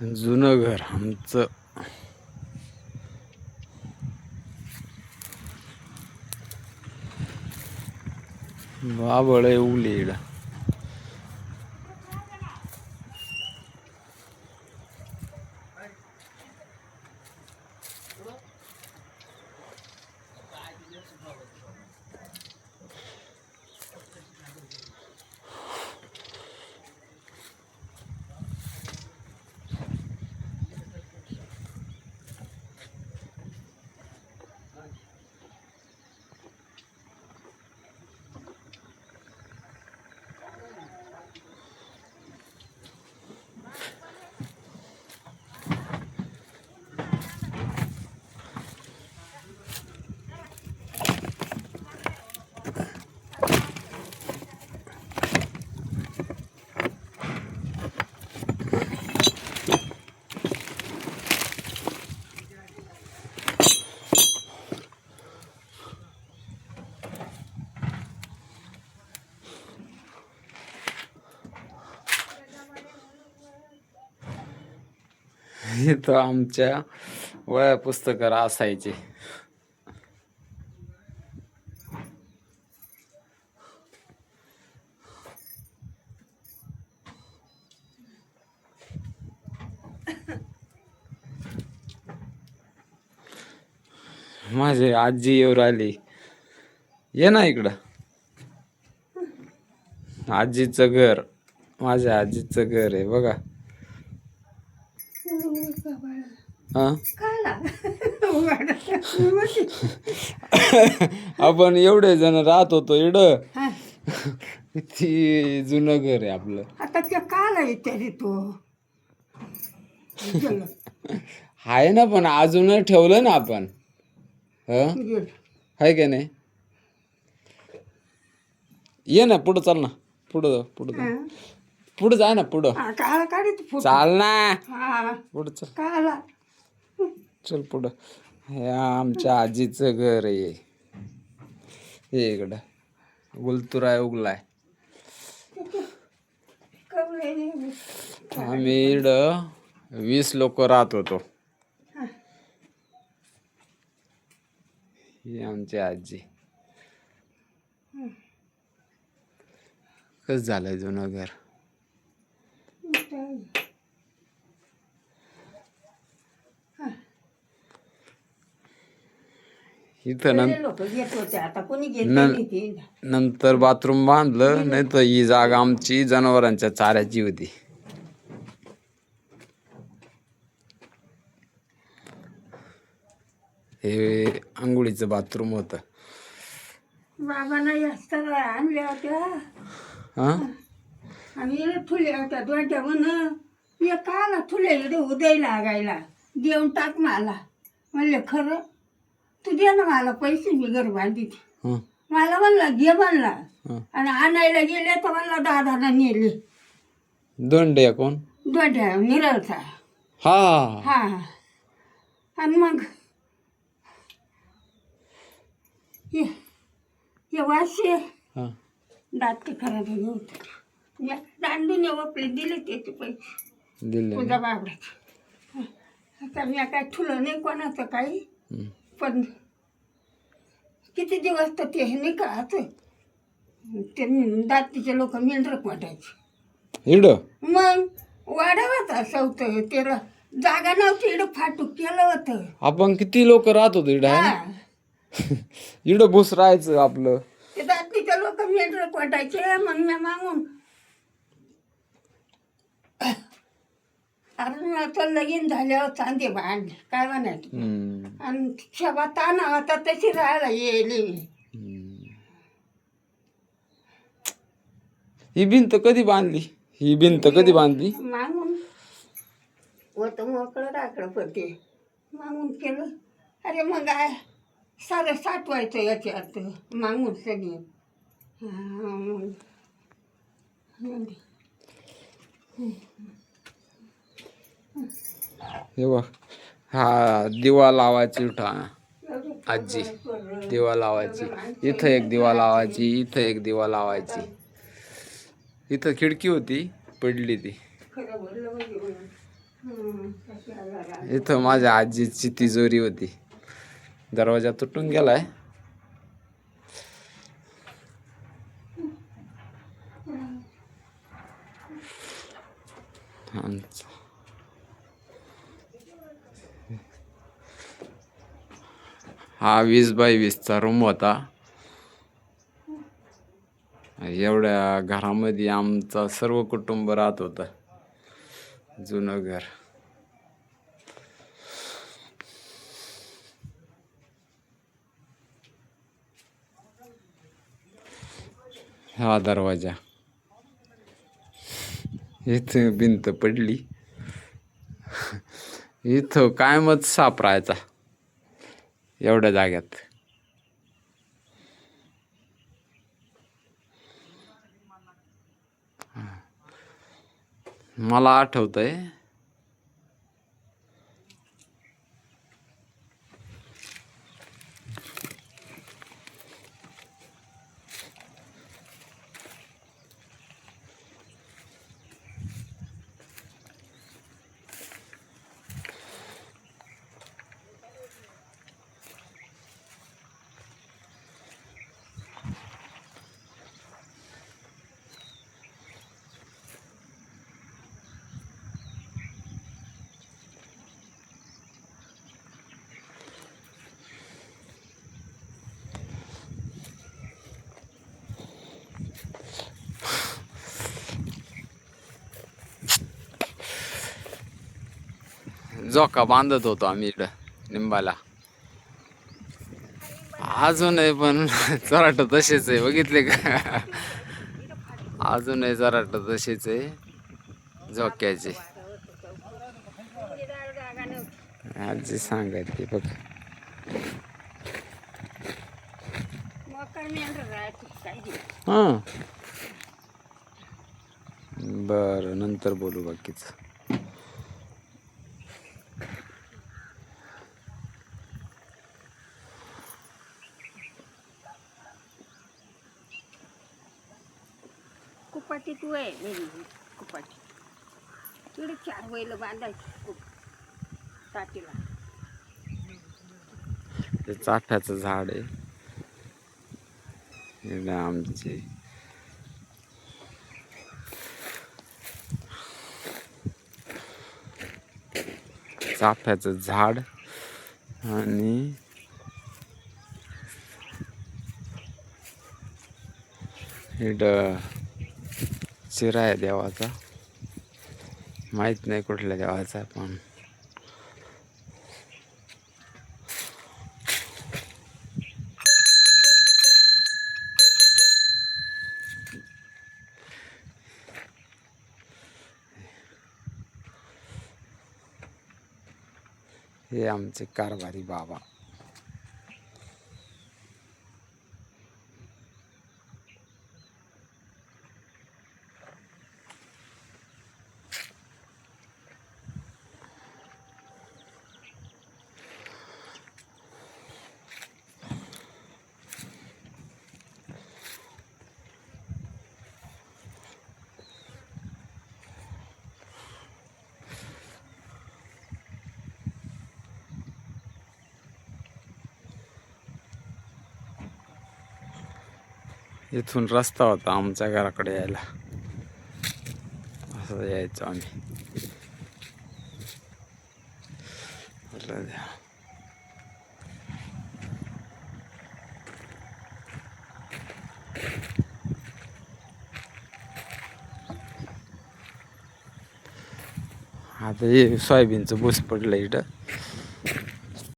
जुनं घर आमचं. बाबळ उलेड. इथं आमच्या वया पुस्तकर असायचे माझे आजी येऊन आली ये ना इकडं. आजीचं घर माझ्या आजीचं घर आहे बघा. आपण एवढे जण राहत होतो इड. किती जुनं घर आहे आपलं. आता त्या काला विचारी तो. आहे ना पण अजून ठेवलं ना आपण. ह. आहे का नाही? ये ना पुढं चाल ना. पुढं जाऊ पुढं जाऊ? पुढं जा ना पुढं. हा, काला काढीत फोटो. चाल ना. हा. पुढं चल. काला चल पुढं. हे आमच्या आजीचं घर आहे. हे इकडं. गुलतुराय उगलाय. आम्ही इड वीस लोक राहत होतो. ही. आमची आजी. कस झालंय जुनं घर? इथं नं- नाही. नंतर बाथरूम बांधलं नाही तर ही जागा आमची जनावरांच्या चाऱ्याची होती. हे आंघोळीचं बाथरूम होतं. बाबांना जास्त आणल्या होत्या. हा? आणि ठुल्या होत्या दोनच्या म्हण ये काला ठुल्या इकडे उदय लागायला? देऊन टाक मला. म्हणले खरं? तू दे ना मला पैसे मी घर बांधित मला म्हणला घे म्हणला. आणि आणायला गेले तर म्हणला दादाला नेले. दोंडे कोण? दोंड्या निरळता. हा. हा. आणि मग ये ये वाशी हा. दात खराब घेऊन दांडून आपले दिले त्याचे पैसे. दिले. ना. तुझ्या बाबड्याचे. आता मी काय ठुलं नाही कोणाचं काही. पण किती दिवस तर ते हे नाही का आता ते दातीचे लोक मेंढरक वाटायचे इड? मग वाढवत सवत त्याला जागा नव्हती इकडं फाटूक केलं होतं. आपण किती लोक राहत होतो इड हा? इड भूस राहायचं आपलं. ते दातीचे लोक मेंढरक वाटायचे मग मी मागून अरुणाचं लगीन झाल्यावर चांदे बांधले काय म्हणायचं. आणि शेवा ताना होता तशी राहायला येईल. ही भिंत कधी बांधली? ही भिंत कधी बांधली? मागून. होतं मोकळं राकडं पडते. मागून केलं. अरे मग काय सारं साठवायचं याच्यात. मागून सगळे. हे बघ हा दिवा लावायची उठा. आजी दिवा लावायची. इथं एक दिवा लावायची इथं एक दिवा लावायची. इथं खिडकी होती पडली ती. इथं माझ्या आजीची तिजोरी होती. दरवाजा तुटून गेलाय. हा वीस बाय वीसचा रूम होता. एवढ्या घरामध्ये आमचा सर्व कुटुंब राहत होतं. जुनं घर. हा दरवाजा. इथं भिंत पडली. इथं कायमच सापरायचा एवढ्या जाग्यात. मला आठवतंय झोका बांधत होतो आम्ही इकडं निंबाला अजूनही पण चराट तसेच आहे बघितले का? अजूनही चराट तसेच आहे झोक्याचे. आजी सांगायची बघ मोकार मेंढरं राहते, काही दिवस. हां. बरं नंतर बोलू बाकीचं. कुपाटी तू आहे कुपाटी. तिकडे चार बैल बांधायची कुप ताटीला. ते चाफ्याचं झाड आहे. इकडे चाफ्याचं झाड आणि चिरा आहे देवाचा. माहीत नाही कुठल्या देवाचा पण. हे आमचे कारभारी बाबा. इथून रस्ता होता आमच्या घराकडे यायला. असं यायचो आम्ही. द्या. आता हे सोयाबीनचं बूस पडलं इथं